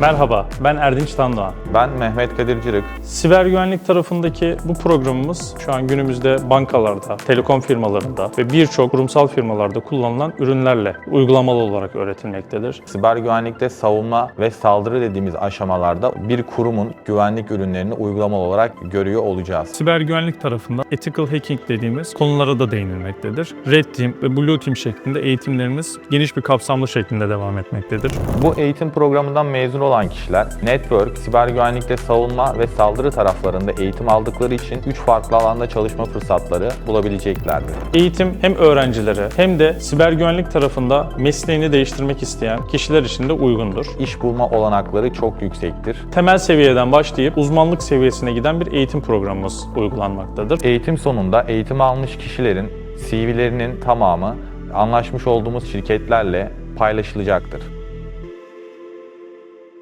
Merhaba, ben Erdinç Tandoğan. Ben Mehmet Kadir Cırık. Siber güvenlik tarafındaki bu programımız şu an günümüzde bankalarda, telekom firmalarında ve birçok kurumsal firmalarda kullanılan ürünlerle uygulamalı olarak öğretilmektedir. Siber güvenlikte savunma ve saldırı dediğimiz aşamalarda bir kurumun güvenlik ürünlerini uygulamalı olarak görüyor olacağız. Siber güvenlik tarafında ethical hacking dediğimiz konulara da değinilmektedir. Red Team ve Blue Team şeklinde eğitimlerimiz geniş bir kapsamlı şeklinde devam etmektedir. Bu eğitim programından mezun olan kişiler network, siber güvenlikte savunma ve saldırı taraflarında eğitim aldıkları için 3 farklı alanda çalışma fırsatları bulabileceklerdir. Eğitim hem öğrencilere hem de siber güvenlik tarafında mesleğini değiştirmek isteyen kişiler için de uygundur. İş bulma olanakları çok yüksektir. Temel seviyeden başlayıp uzmanlık seviyesine giden bir eğitim programımız uygulanmaktadır. Eğitim sonunda eğitim almış kişilerin CV'lerinin tamamı anlaşmış olduğumuz şirketlerle paylaşılacaktır.